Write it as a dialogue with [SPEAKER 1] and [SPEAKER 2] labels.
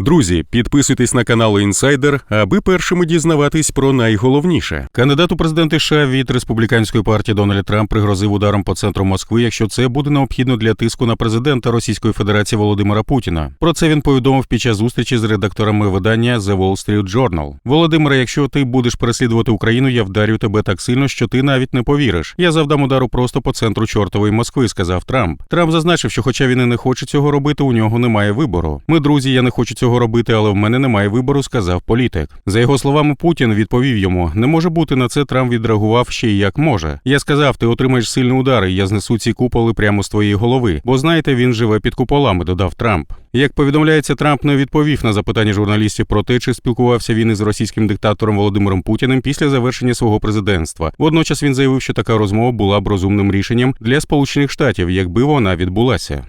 [SPEAKER 1] Друзі, підписуйтесь на канал Інсайдер, аби першими дізнаватись про найголовніше. Кандидат у президенти США від республіканської партії Дональд Трамп пригрозив ударом по центру Москви, якщо це буде необхідно для тиску на президента Російської Федерації Володимира Путіна. Про це він повідомив під час зустрічі з редакторами видання The Wall Street Journal. Володимире, якщо ти будеш переслідувати Україну, я вдарю тебе так сильно, що ти навіть не повіриш. Я завдам удару просто по центру чортової Москви, сказав Трамп. Трамп зазначив, що, хоча він і не хоче цього робити, у нього немає вибору. Ми друзі, я не хочу цього робити, але в мене немає вибору, сказав політик. За його словами, Путін відповів йому: не може бути на це. Трамп відреагував ще й як може. Я сказав, ти отримаєш сильний удар, і я знесу ці куполи прямо з твоєї голови. Бо знаєте, він живе під куполами, додав Трамп. Як повідомляється, Трамп не відповів на запитання журналістів про те, чи спілкувався він із російським диктатором Володимиром Путіним після завершення свого президентства. Водночас він заявив, що така розмова була б розумним рішенням для Сполучених Штатів, якби вона відбулася.